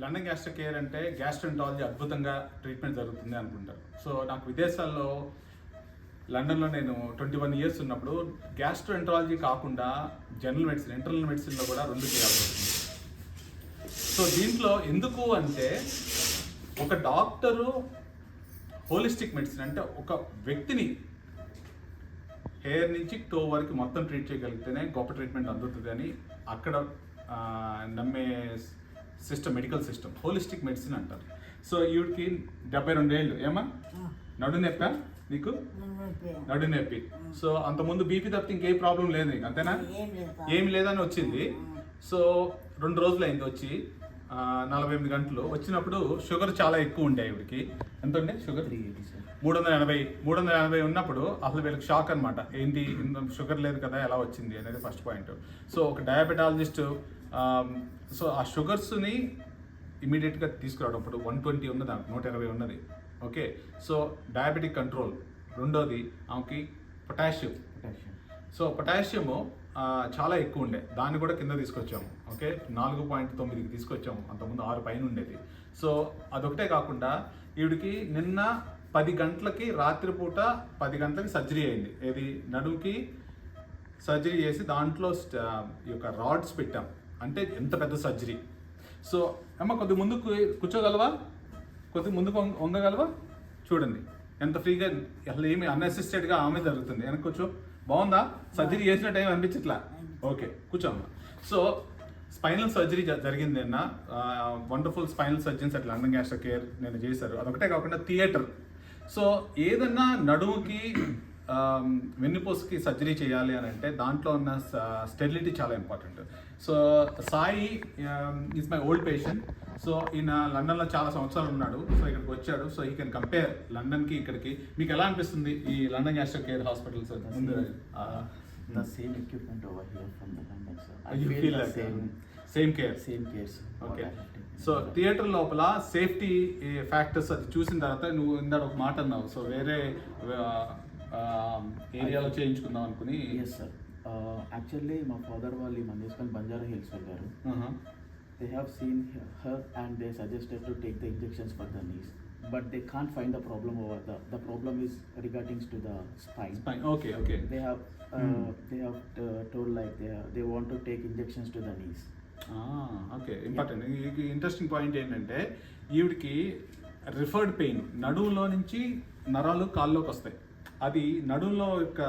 London gastro care అంటే gastroenterology అద్భుతంగా treatment జరుగుతుంది అనుకుంటారు. సో నాకు విదేశాల్లో లండన్లో నేను ట్వంటీ వన్ ఇయర్స్ ఉన్నప్పుడు గ్యాస్ట్రోఎంట్రాలజీ కాకుండా జనరల్ మెడిసిన్ ఇంటర్నల్ మెడిసిన్లో కూడా రెండు చేయాల్సి వస్తుంది సో దీంట్లో ఎందుకు అంటే ఒక డాక్టరు హోలిస్టిక్ మెడిసిన్ అంటే ఒక వ్యక్తిని హెయిర్ నుంచి టో వరకు మొత్తం ట్రీట్ చేయగలిగితేనే గొప్ప ట్రీట్మెంట్ అందుతుంది అని అక్కడ నమ్మే system medical system holistic medicine అంటారు. సో ఈవిడికి డెబ్బై రెండేళ్ళు ఏమా? నడు నొప్పా నీకు? నడు నొప్పి. సో అంతకుముందు బీపీ తప్పితే ఇంకే ప్రాబ్లం లేదు నీకు అంతేనా. ఏమి లేదని వచ్చింది. సో రెండు రోజులు అయింది వచ్చి నలభై ఎనిమిది గంటలు. వచ్చినప్పుడు షుగర్ చాలా ఎక్కువ ఉండే ఇవిడికి ఎంత ఉండే షుగర్? మూడు వందల ఎనభై మూడు వందల ఎనభై ఉన్నప్పుడు అసలు వీళ్ళకి షాక్ అనమాట ఏంటి షుగర్ లేదు కదా ఎలా వచ్చింది అనేది ఫస్ట్ పాయింట్. సో ఒక డయాబెటాలజిస్ట్ సో ఆ షుగర్స్ని ఇమీడియట్గా తీసుకురావడం ఇప్పుడు వన్ ట్వంటీ ఉన్నది? నూట ఇరవై ఉన్నది. ఓకే సో డయాబెటిక్ కంట్రోల్ రెండోది ఆమెకి పొటాషియం పొటాషియం సో పొటాషియము చాలా ఎక్కువ ఉండే. దాన్ని కూడా కింద తీసుకొచ్చాము. ఓకే నాలుగు పాయింట్ తొమ్మిదికి తీసుకొచ్చాము. అంతకుముందు ఆరు పైన ఉండేది. సో అదొకటే కాకుండా ఈవిడికి నిన్న పది గంటలకి రాత్రిపూట పది గంటలకి సర్జరీ అయింది. ఏది? నడుముకి సర్జరీ చేసి దాంట్లో ఈ యొక్క రాడ్స్ పెట్టాం. అంటే ఎంత పెద్ద సర్జరీ సో అమ్మ కొద్ది ముందుకు కూర్చోగలవా? కొద్ది ముందుకు వంగగలవా? చూడండి. ఎంత ఫ్రీగా అసలు ఏమి అన్అసిస్టెడ్గా ఆమె జరుగుతుంది. వెనక కూర్చో. బాగుందా? సర్జరీ చేసిన టైం అనిపించట్లా? ఓకే కూర్చోమ్మ సో స్పైనల్ సర్జరీ జరిగింది అన్న wonderful spinal surgeons at London Gastro Care నేను చేశారు. అదొకటే కాకుండా థియేటర్ సో ఏదన్నా నడుముకి వెన్నుపూసకి సర్జరీ చేయాలి అని అంటే దాంట్లో ఉన్న స్టెరిలిటీ చాలా important so Sai is my old patient so ఈయన లండన్లో చాలా సంవత్సరాలు ఉన్నాడు. సో ఇక్కడికి వచ్చాడు. సో ఈ కెన్ కంపేర్ లండన్కి ఇక్కడికి. మీకు ఎలా అనిపిస్తుంది ఈ లండన్ గ్యాస్ట్రో కేర్ హాస్పిటల్స్ ముందు the same equipment over here from the London sir. I you feel, feel the like same. Same care same case. what okay. So theatre లోపల safety factors అది చూసిన తర్వాత నువ్వు ఇందాక ఒక మాట అన్నావు. సో వేరే ఏరియాలో చేయించుకుందాం అనుకుని sir. Uh, actually మా ఫాదర్ వాళ్ళు ఈ మందేశ్వరం బంజారా హిల్స్ వెళ్ళారు. They have seen her and they suggested to take the injections for the knees but they can't find the problem over the the problem is regardings to the spine uh, Hmm. they have uh, told like they are, they want to take injections to the knees. Okay important interesting point ఏంటంటే ఈవిడికి referred pain నడుములో నుంచి నరాలు కాల్లోకి వస్తాయి. అది నడుములో యొక్క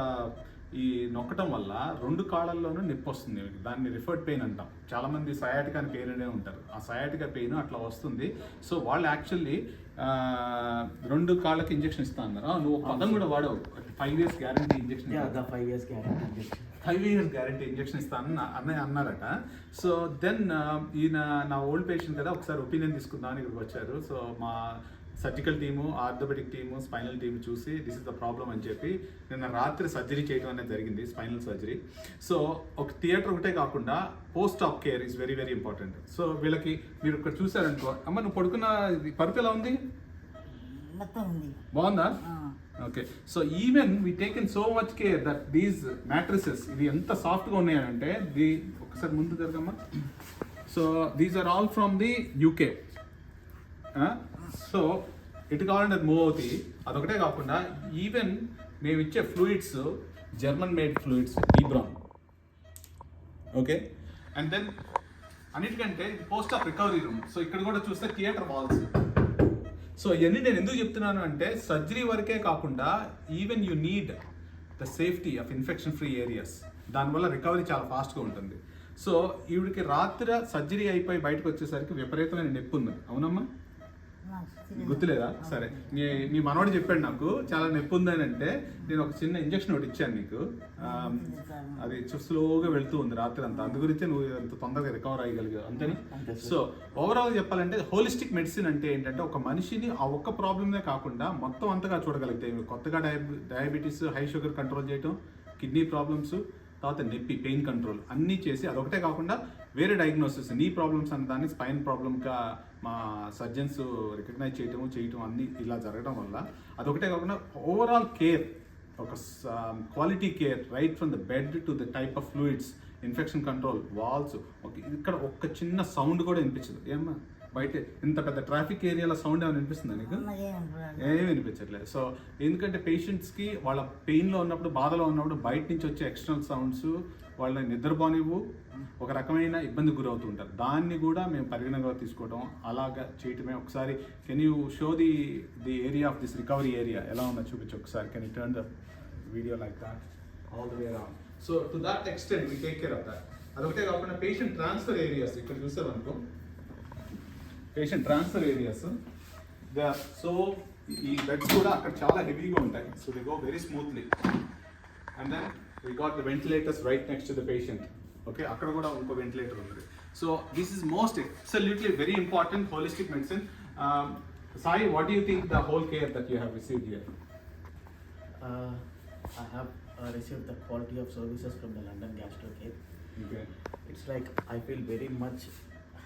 ఈ నొక్కటం వల్ల రెండు కాళ్ళల్లోనూ నొప్పి వస్తుంది. దాన్ని రిఫర్డ్ పెయిన్ అంటాం. చాలా మంది సయాటిక్ అని పేరు అనే ఉంటారు. ఆ సయాటిక పెయిన్ అట్లా వస్తుంది. సో వాళ్ళు యాక్చువల్లీ రెండు కాళ్ళకి ఇంజెక్షన్ ఇస్తా అన్నారు. నువ్వు పదం కూడా వాడవు. Five years guarantee injection years guarantee injection. Five years guarantee injection ఇస్తాను అన్నయ్య అన్నారట. సో దెన్ ఈయన నా ఓల్డ్ పేషెంట్ కదా ఒకసారి ఒపీనియన్ తీసుకుందామని ఇక్కడికి వచ్చారు. సో మా surgical team orthopaedic team spinal team చూసి దిస్ ఇస్ ద ప్రాబ్లం అని చెప్పి నిన్న రాత్రి సర్జరీ చేయడం అనేది జరిగింది స్పైనల్ సర్జరీ సో ఒక థియేటర్ ఒకటే కాకుండా post op care is very very important so వీళ్ళకి మీరు ఇక్కడ చూసారనుకో అమ్మ నువ్వు పడుకున్న పరుపు ఎలా ఉంది? బాగుందా. Okay so even we taken so much care that these mattresses ఇది ఎంత సాఫ్ట్గా ఉన్నాయంటే ది ఒకసారి ముందు జరగమ్మా. So these are all from the UK so ఇటు కావాలంటే అది మూవ్ అవుతాయి. అదొకటే కాకుండా ఈవెన్ మేము ఇచ్చే ఫ్లూయిడ్స్ జర్మన్ మేడ్ ఫ్లూయిడ్స్ ఈబ్రాన్ ఓకే అండ్ దెన్ అన్నిటికంటే post of recovery room so ఇక్కడ కూడా చూస్తే థియేటర్ వాల్స్ సో ఇవన్నీ నేను ఎందుకు చెప్తున్నాను అంటే సర్జరీ వరకే కాకుండా even you need the safety of infection free areas దానివల్ల రికవరీ చాలా ఫాస్ట్గా ఉంటుంది. సో ఈవిడికి రాత్రి సర్జరీ అయిపోయి బయటకు వచ్చేసరికి విపరీతమైన నొప్పి ఉంది అవునమ్మా? గుర్తులేదా? సరే. మీ మీ మనవాడు చెప్పాడు నాకు చాలా నొప్పి ఉందని అంటే నేను ఒక చిన్న ఇంజక్షన్ ఒకటి ఇచ్చాను నీకు. అది స్లోగా వెళ్తూ ఉంది రాత్రి అంతా అందు గురించి నువ్వు ఎంత తొందరగా రికవర్ అయ్యగలిగావు అంతేనా? అంతే. సో ఓవరాల్ చెప్పాలంటే హోలిస్టిక్ మెడిసిన్ అంటే ఏంటంటే ఒక మనిషిని ఆ ఒక్క ప్రాబ్లమే కాకుండా మొత్తం అంతగా చూడగలిగితే కొత్తగా డయాబి డయాబెటీస్ హై షుగర్ కంట్రోల్ చేయటం కిడ్నీ ప్రాబ్లమ్స్ తర్వాత నొప్పి పెయిన్ కంట్రోల్ అన్నీ చేసి అదొకటే కాకుండా వేరే డయాగ్నోసిస్ నీ ప్రాబ్లమ్స్ అన్న దాన్ని స్పైన్ ప్రాబ్లమ్గా మా సర్జన్స్ రికగ్నైజ్ చేయటము చేయటం అన్నీ ఇలా జరగడం వల్ల అదొకటే కాకుండా ఓవరాల్ కేర్ ఒక quality care right from the bed to the type of fluids infection control walls ఇక్కడ ఒక్క చిన్న సౌండ్ కూడా వినిపించదు. ఏమ్మా? బయట ఇంత పెద్ద ట్రాఫిక్ ఏరియాలో సౌండ్ ఏమైనా వినిపిస్తుందా నీకు? ఏమీ వినిపించట్లేదు. సో ఎందుకంటే పేషెంట్స్కి వాళ్ళ పెయిన్లో ఉన్నప్పుడు బాధలో ఉన్నప్పుడు బయట నుంచి వచ్చే ఎక్స్టర్నల్ సౌండ్స్ వాళ్ళని నిద్రపోనివ్వు ఒక రకమైన ఇబ్బంది గురవుతూ ఉంటారు. దాన్ని కూడా మేము పరిగణనగా తీసుకోవడం అలాగా చేయటమే. ఒకసారి can you show the the area of this recovery area ఎలా ఉందో చూపించు ఒకసారి. Can you turn the video like that all the way around so to that extent we take care of that అదొకటే కాకుండా పేషెంట్ ట్రాన్స్ఫర్ ఏరియాస్ ఇక్కడ చూసారనుకో patient transfer areas they so ఈ beds కూడా అక్కడ చాలా హెవీగా ఉంటాయి. So they go very smoothly and then we got the ventilators right next to the patient okay అక్కడ కూడా ఇంకో వెంటిలేటర్ ఉంది. So this is most absolutely very important holistic medicine Sai what you think the whole care that you have received here I have uh, received the quality of services from the London Gastro Care. Okay It's like I feel very much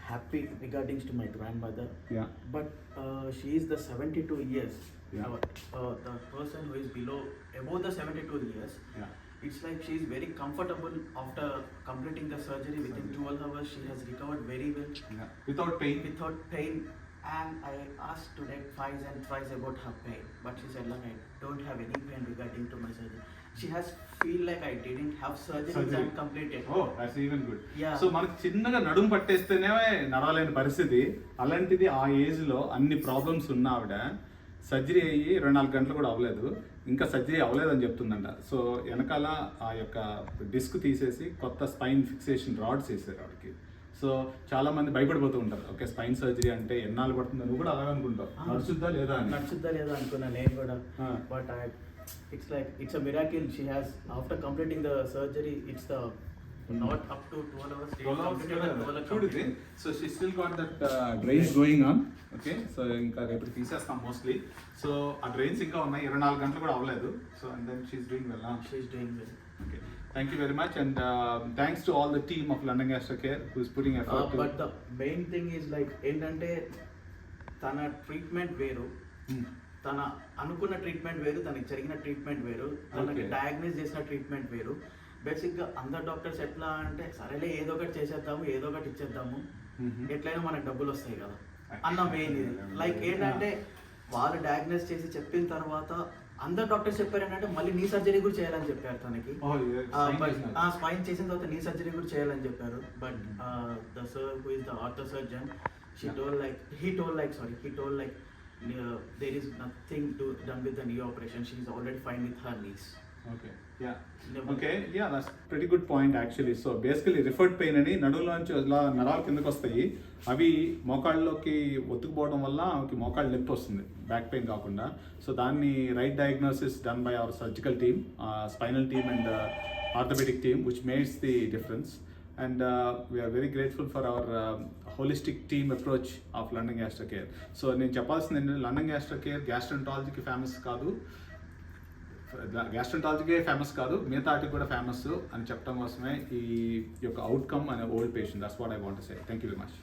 happy regarding to my grandmother. Yeah. But uh, she is the 72 years. Yeah. Uh, uh, the person who is below above the 72 years. Yeah. It's like she is very comfortable after completing the surgery. Within 12 hours, she has recovered very well. Yeah. Without pain. Without pain. And I asked today twice and thrice about her pain, but she said, "Like I don't have any pain regarding to my surgery." She has feel like I didn't have surgery, Surgery. and completed. Oh that's even good. So మనకి చిన్నగా నడుము పట్టేస్తేనే నడవలేని పరిస్థితి అలాంటిది ఆ ఏజ్లో అన్ని problems ఉన్న ఆవిడ సర్జరీ అయ్యి ఇరవై నాలుగు గంటలు కూడా అవ్వలేదు ఇంకా సర్జరీ అవ్వలేదని చెప్తుందంట సో వెనకాల ఆ యొక్క డిస్క్ తీసేసి కొత్త స్పైన్ ఫిక్సేషన్ రాడ్స్ వేసారు ఆవిడకి సో చాలా మంది భయపడిపోతూ ఉంటారు. ఓకే స్పైన్ సర్జరీ అంటే ఎన్నాళ్ళు పడుతుంది నువ్వు కూడా అలాగే అనుకుంటావు. నడుచుద్దా లేదా అని. నడుచుద్దా లేదా అనుకున్నా నేను కూడా. But it's like it's a miracle she has after completing the surgery it's the not up to twelve hours చూడు so she still got that drains going on okay so ఇంకా రేపు తీసేస్తాం మోస్ట్లీ సో ఆ drains ఇంకా ఉన్నాయి. ఇరవై నాలుగు గంటలు కూడా అవ్వలేదు. So and then she's doing well she's doing well thank you very much and thanks to all the team of London Gastro Care who is putting effort but the main thing is like ఏంటంటే తన treatment వేరు Hmm. తన అనుకున్న treatment వేరు తనకి జరిగిన treatment వేరు తనకి Okay. డయాగ్నోస్ చేసిన ట్రీట్మెంట్ వేరు బేసిక్గా అందరు డాక్టర్స్ ఎట్లా అంటే సరేలే ఏదో ఒకటి చేసేద్దాము ఏదో ఒకటి ఇచ్చేద్దాము Mhm. ఎట్లయినా మనకు డబ్బులు వస్తాయి కదా అన్న మెయిన్ ఇది లైక్. ఏంటంటే వాళ్ళు డయాగ్నోస్ చేసి చెప్పిన తర్వాత అందరు డాక్టర్స్ చెప్పారు ఏంటంటే మళ్ళీ నీ సర్జరీ కూడా చేయాలని చెప్పారు తనకి. స్పైన్ చేసిన తర్వాత. నీ సర్జరీ కూడా చేయాలని చెప్పారు. But the sir who is the ortho surgeon she. Told like he told like sorry he told like there is nothing to done with the knee operation she is already fine with her knees okay yeah okay yeah that's very good point actually so basically referred pain అని నడువులోంచి అలా నరాలు కిందకు వస్తాయి. అవి మోకాళ్ళలోకి ఒత్తుకుపోవడం వల్ల ఆమెకి మోకాళ్ళు నొప్పి వస్తుంది బ్యాక్ పెయిన్ కాకుండా. సో దాన్ని right diagnosis done by our surgical team spinal team and orthopaedic team which mades the difference and we're very grateful for our holistic team approach of London Gastro Care so నేను చెప్పాల్సింది ఏంటంటే London gastro care గ్యాస్ట్రంటాలజీకి famous కాదు. గ్యాస్ట్రంటాలజీకే famous కాదు మిగతా వాటికి కూడా ఫేమస్ అని చెప్పడం కోసమే ఈ యొక్క అవుట్కమ్ అనే old patient that's what I want say thank you very much